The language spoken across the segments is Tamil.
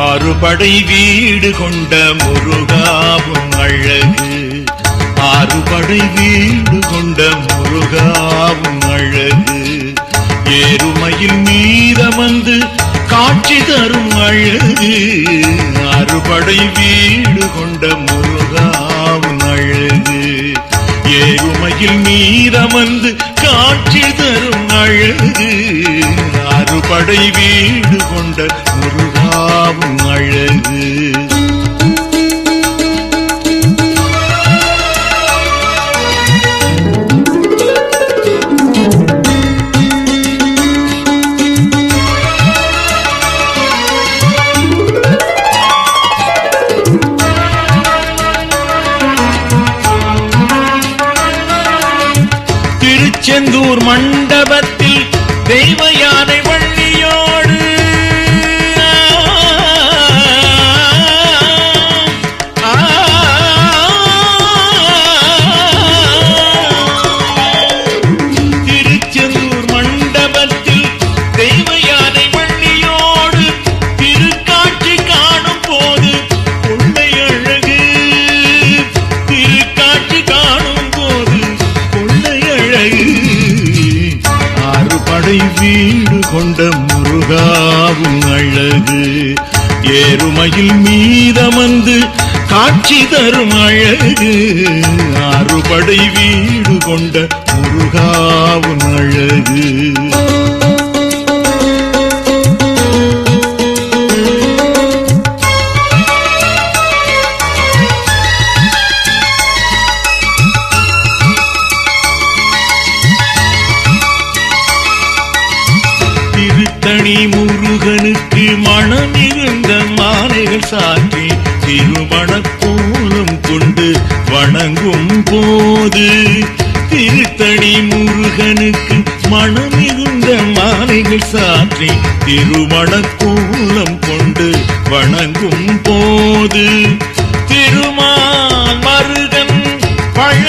ஆறுபடை வீடு கொண்ட முருகாவும் அழகு. அறுபடை வீடு கொண்ட முருகாவும் அழகு. ஏறுமையில் மீதமந்து காட்சி தரும் அழகு. அறுபடை வீடு கொண்ட முருகாவும் அழகு. ஏறுமையில் மீதமந்து காட்சி தரும் அழகு. அறுபடை வீடு கொண்ட முருகாவும் செந்தூர் மண்டபத்தில் தெய்வ யானை ஆறுபடை வீடு கொண்ட முருகாவும் அழகு. ஏறுமையில் மீதமந்து காட்சி தரும் அழகு. ஆறுபடை வீடு கொண்ட முருகாவும் அழகு. மணி முருகனுக்கு மனம் இருந்த மாலைகள் சாற்றி திருமணக்கோலம் கொண்டு வணங்கும் போது திருத்தணி முருகனுக்கு மனம் இருந்த மாலைகள் சாற்றி திருமணக்கோலம் கொண்டு வணங்கும் போது திருமால் மருகன் பழ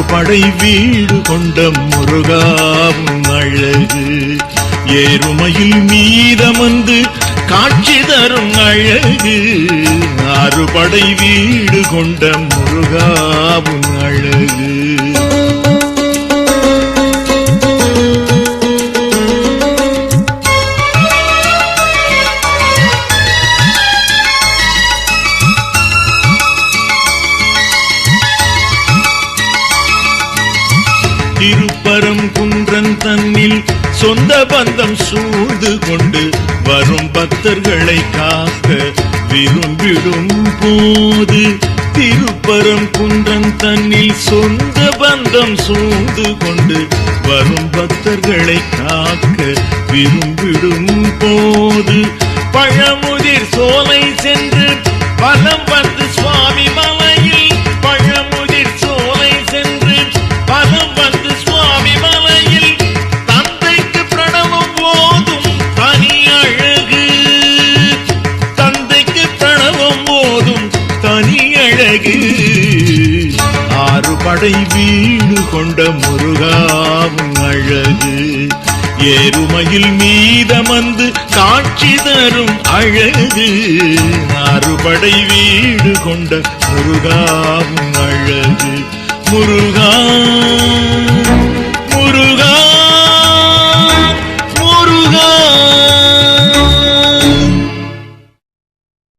ஆறுபடை வீடு கொண்ட முருகாவும் அழகு. ஏறுமையில் மீதமந்து காட்சி தரும் அழகு. ஆறுபடை வீடு கொண்ட முருகாவும் அழகு. திருப்பரம் குன்றன் தன்னில் சொந்த பந்தம் சூழ்ந்து கொண்டு வரும் பக்தர்களை காக்க விரும்பிடும் போது திருப்பரம் குன்றன் தன்னில் சொந்த பந்தம் சூழ்ந்து கொண்டு வரும் பக்தர்களை காக்க விரும்பிடும் போது பழமுதிர் சோலை படை வீடு கொண்ட முருகாவும் அழகு. ஏறுமையில் மீதமந்து காட்சி தரும் அழகு. அறுபடை வீடு கொண்ட முருகாவும் அழகு. முருகா முருகா